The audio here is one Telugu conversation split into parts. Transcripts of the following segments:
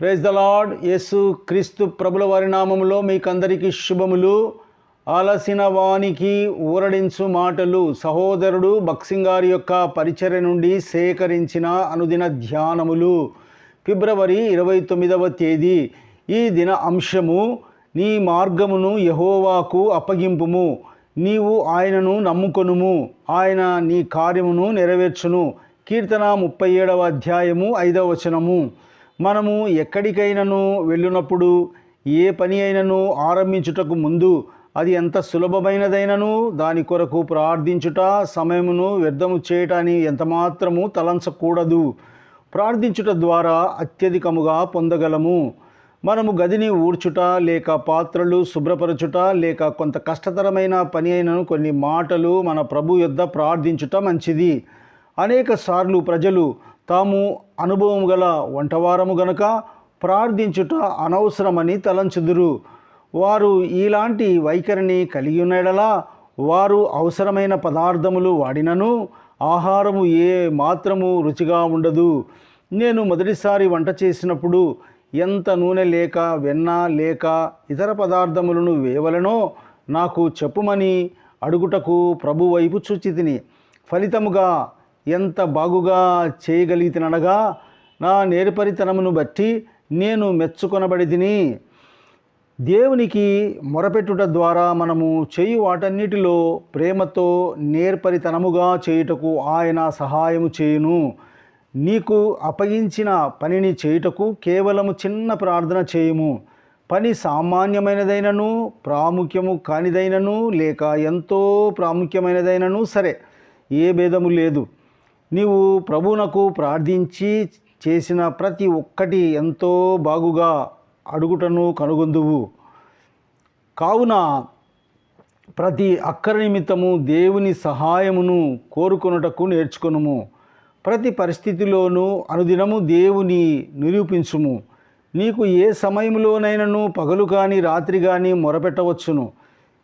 ప్రైజ్ ద లార్డ్ యేసు క్రీస్తు ప్రభుల వారి నామములో మీకందరికీ శుభములు. ఆలసిన వానికి ఊరడించు మాటలు సహోదరుడు బక్సింగారి యొక్క పరిచర్య నుండి సేకరించిన అనుదిన ధ్యానములు. ఫిబ్రవరి ఇరవై తొమ్మిదవ తేదీ. ఈ దిన అంశము నీ మార్గమును యహోవాకు అప్పగింపుము. నీవు ఆయనను నమ్ముకొనుము. ఆయన నీ కార్యమును నెరవేర్చును. కీర్తన ముప్పై ఏడవ అధ్యాయము ఐదవ వచనము. మనము ఎక్కడికైనాను వెళ్ళినప్పుడు ఏ పని అయినను ఆరంభించుటకు ముందు అది ఎంత సులభమైనదైనను దాని కొరకు ప్రార్థించుట సమయమును వ్యర్థము చేయటాన్ని ఎంతమాత్రము తలంచకూడదు. ప్రార్థించుట ద్వారా అత్యధికముగా పొందగలము. మనము గదిని ఊడ్చుట లేక పాత్రలు శుభ్రపరచుట లేక కొంత కష్టతరమైన పని అయినను కొన్ని మాటలు మన ప్రభు యొద్ద ప్రార్థించుట మంచిది. అనేక సార్లు ప్రజలు తాము అనుభవం గల వంటవారము గనక ప్రార్థించుట అనవసరమని తలంచుదురు. వారు ఇలాంటి వైఖరిని కలిగి ఉన్నడలా వారు అవసరమైన పదార్థములు వాడినను ఆహారము ఏ మాత్రము రుచిగా ఉండదు. నేను మొదటిసారి వంట చేసినప్పుడు ఎంత నూనె లేక వెన్న లేక ఇతర పదార్థములను వేయవలనో నాకు చెప్పుమని అడుగుటకు ప్రభు వైపు చూచితిని. ఫలితముగా ఎంత బాగుగా చేయగలిగితనగా నా నేర్పరితనమును బట్టి నేను మెచ్చుకొనబడిదిని దేవునికి మొరపెట్టుట ద్వారా మనము చేయు వాటన్నిటిలో ప్రేమతో నేర్పరితనముగా చేయుటకు ఆయన సహాయము చేయును. నీకు అప్పగించిన పనిని చేయుటకు కేవలము చిన్న ప్రార్థన చేయుము. పని సామాన్యమైనదైనను ప్రాముఖ్యము కానిదైనను లేక ఎంతో ప్రాముఖ్యమైనదైనను సరే ఏ భేదము లేదు. నీవు ప్రభువునకు ప్రార్థించి చేసిన ప్రతి ఒక్కటి ఎంతో బాగుగా అడుగుటను కనుగొందువు. కావున ప్రతి అక్కర నిమిత్తము దేవుని సహాయమును కోరుకొనుటకు నేర్చుకొనుము. ప్రతి పరిస్థితిలోనూ అనుదినము దేవుని నిరూపించుము. నీకు ఏ సమయంలోనైనను పగలు కానీ రాత్రి కానీ మొరపెట్టవచ్చును.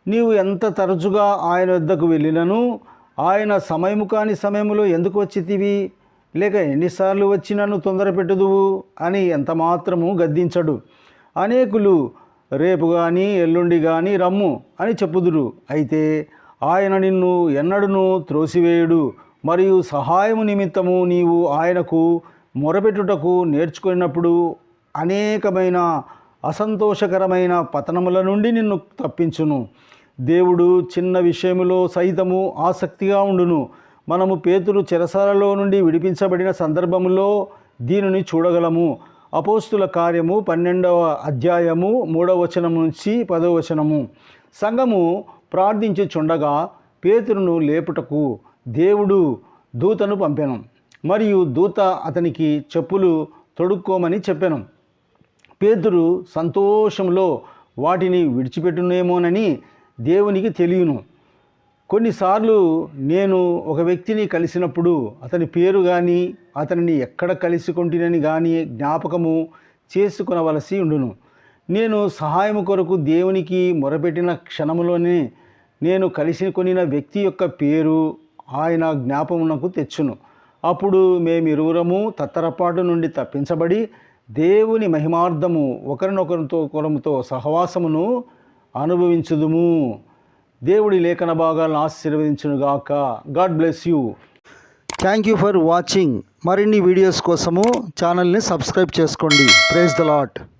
నీవు ఎంత తరచుగా ఆయన వద్దకు వెళ్ళినను ఆయన సమయము కాని సమయంలో ఎందుకు వచ్చితివి? లేక ఎన్నిసార్లు వచ్చినను తొందర పెట్టుదువు అని ఎంత మాత్రము గద్దించడు. అనేకులు రేపు కానీ ఎల్లుండి కానీ రమ్ము అని చెప్పుదురు. అయితే ఆయన నిన్ను ఎన్నడును త్రోసివేయుడు. మరియు సహాయము నిమిత్తము నీవు ఆయనకు మొరపెట్టుటకు నేర్చుకున్నప్పుడు అనేకమైన అసంతోషకరమైన పతనముల నుండి నిన్ను తప్పించును. దేవుడు చిన్న విషయములో సైతము ఆసక్తిగా ఉండును. మనము పేతురు చెరసాలలో నుండి విడిపించబడిన సందర్భములో దీనిని చూడగలము. అపోస్తుల కార్యము పన్నెండవ అధ్యాయము మూడవ వచనం నుంచి పదవ వచనము. సంఘము ప్రార్థించుచుండగా పేతురును లేపుటకు దేవుడు దూతను పంపెను. మరియు దూత అతనికి చెప్పులు తొడుక్కోమని చెప్పాను. పేతురు సంతోషంలో వాటిని విడిచిపెట్టునేమోనని దేవునికి తెలియను. కొన్నిసార్లు నేను ఒక వ్యక్తిని కలిసినప్పుడు అతని పేరు కానీ అతనిని ఎక్కడ కలిసికొంటినని కానీ జ్ఞాపకము చేసుకునవలసి ఉండును. నేను సహాయం కొరకు దేవునికి మొరపెట్టిన క్షణంలోనే నేను కలిసి కొనిన వ్యక్తి యొక్క పేరు ఆయన జ్ఞాపమునకు తెచ్చును. అప్పుడు మేమిరువురము తత్తరపాటు నుండి తప్పించబడి దేవుని మహిమార్థము ఒకరినొకరితో కొరముతో సహవాసమును అనుభవించుదుము. దేవుడి లేఖన భాగాలను ఆశీర్వదించునుగాక God bless you thank you for watching మరిన్ని వీడియోస్ కోసము ఛానల్ని సబ్స్క్రైబ్ చేసుకోండి. Praise the lot